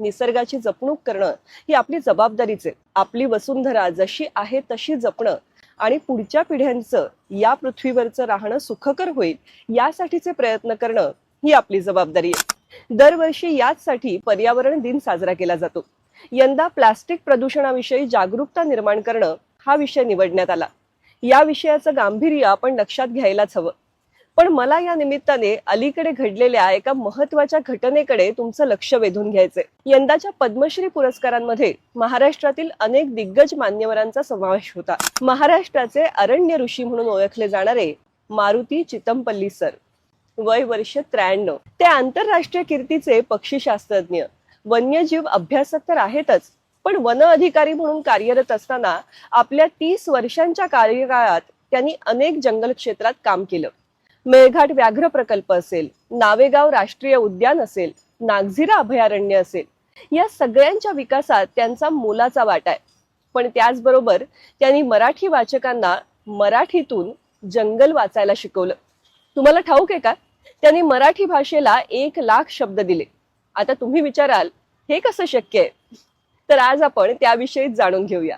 निसर्गाची जपणूक करणं ही आपली जबाबदारीच आहे. आपली वसुंधरा जशी आहे तशी जपणं आणि पुढच्या पिढ्यांचं या पृथ्वीवरचं राहणं सुखकर होईल यासाठीचे प्रयत्न करणं ही आपली जबाबदारी आहे. दरवर्षी याचसाठी पर्यावरण दिन साजरा केला जातो. यंदा प्लास्टिक प्रदूषणाविषयी जागरूकता निर्माण करणं हा विषय निवडण्यात आला. या विषयाचं गांभीर्य आपण लक्षात घ्यायलाच हवं. पण मला या निमित्ताने अलीकडे घडलेल्या एका महत्त्वाच्या घटनेकडे तुमचं लक्ष वेधून घ्यायचंय. यंदाच्या पद्मश्री पुरस्कारांमध्ये महाराष्ट्रातील अनेक दिग्गज मान्यवरांचा समावेश होता. महाराष्ट्राचे अरण्य ऋषी म्हणून ओळखले जाणारे मारुती चितमपल्ली सर. वय वर्ष त्र्याण्णव. ते आंतरराष्ट्रीय कीर्तीचे पक्षीशास्त्रज्ञ. वन्यजीव अभ्यासक तर आहेतच पण वन अधिकारी म्हणून कार्यरत असताना आपल्या तीस वर्षांच्या कार्यकाळात त्यांनी अनेक जंगल क्षेत्रात काम केलं. मेळघाट व्याघ्र प्रकल्प असेल नावेगाव राष्ट्रीय उद्यान असेल नागझिरा अभयारण्य असेल या सगळ्यांच्या विकासात त्यांचा मोलाचा वाटा आहे. पण त्याचबरोबर त्यांनी मराठी वाचकांना मराठीतून जंगल वाचायला शिकवलं. तुम्हाला ठाऊक आहे का? त्यांनी मराठी भाषेला एक लाख शब्द दिले. आता तुम्ही विचाराल हे कसं शक्य आहे? तर आज आपण त्याविषयी जाणून घेऊया.